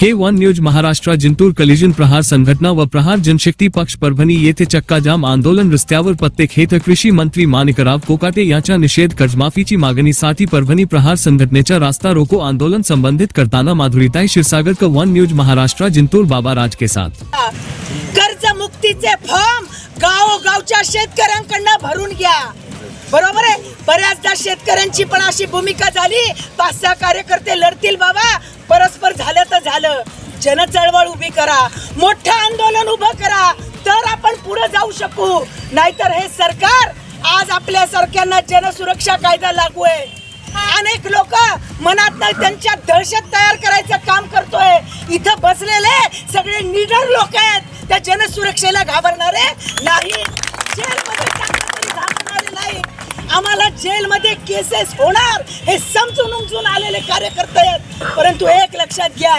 K one news Maharashtra Jintur collision प्रहार संघटना व प्रहार जनशक्ती पक्ष परभणी येथे चक्काजाम आंदोलन रस्त्यावर प्रत्येक खेत कृषी मंत्री माणिकराव कोकाटे यांच्या निषेध कर्जमाफीची मागणीसाठी परभणी प्रहार संघटनेच्या रास्ता रोको आंदोलन संबंधित करताना माधुरीताई क्षीरसागर का वन न्यूज महाराष्ट्र जिंतूर बाबा राज के साथ कर्ज मुक्तीचे फॉर्म गावोगावच्या शेतकऱ्यांकडनं भरून घ्या. बरोबर आहे? बऱ्याचदा शेतकऱ्यांची पण अशी भूमिका झाली. पाच सहा कार्यकर्ते लढतील बाबा. परस्पर झालं तर झालं. जन चळवळ उभी करा. मोठं आंदोलन उभं करा. तर आपण पुढे जाऊ शकू. नाहीतर हे सरकार आज आपल्या सारख्यांना जनसुरक्षा कायदा लागू आहे. अनेक लोक मनात त्यांच्या दहशत तयार करायचं काम करतोय. इथं बसलेले सगळे निडर लोक आहेत. त्या जनसुरक्षेला घाबरणारे नाही. जेलमध्ये नाही. आम्हाला जेलमध्ये केसेस होणार हे समजून उमजून आलेले कार्यकर्ते आहेत. परंतु एक लक्षात घ्या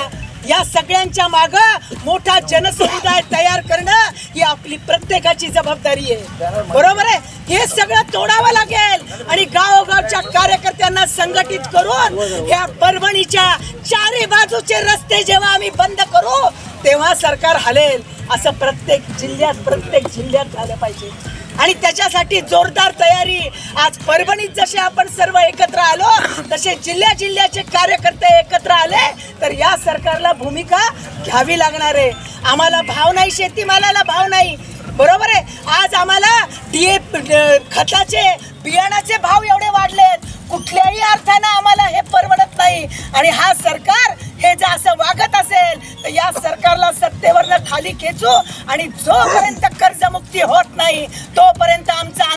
या सगळ्यांच्या माग मोठा जनसमुदाय तयार करणं ही आपली प्रत्येकाची जबाबदारी आहे. बरोबर आहे? हे सगळं तोडावं लागेल. आणि गावोगावच्या कार्यकर्त्यांना संघटित करून या परभणीच्या चारी बाजूचे रस्ते जेव्हा आम्ही बंद करू तेव्हा सरकार हलेल. असं प्रत्येक जिल्ह्यात प्रत्येक जिल्ह्यात झालं पाहिजे. आणि त्याच्यासाठी जोरदार तयारी. आज परभणीत जसे आपण सर्व एकत्र आलो तसे जिल्ह्या जिल्ह्याचे कार्यकर्ते एकत्र आले तर या सरकारला भूमिका घ्यावी लागणार आहे. आम्हाला भाव नाही शेतीमालाला भाव नाही. बरोबर आहे? आज आम्हाला डीए खताचे बियाणाचे भाव एवढे वाढलेत. कुठल्याही अर्थानं आम्हाला हे परवडत नाही. आणि हा सरकार हे जे असं वागत या सरकारला सत्तेवरनं खाली खेचू आणि जोपर्यंत कर्जमुक्ती होत नाही तोपर्यंत आमचा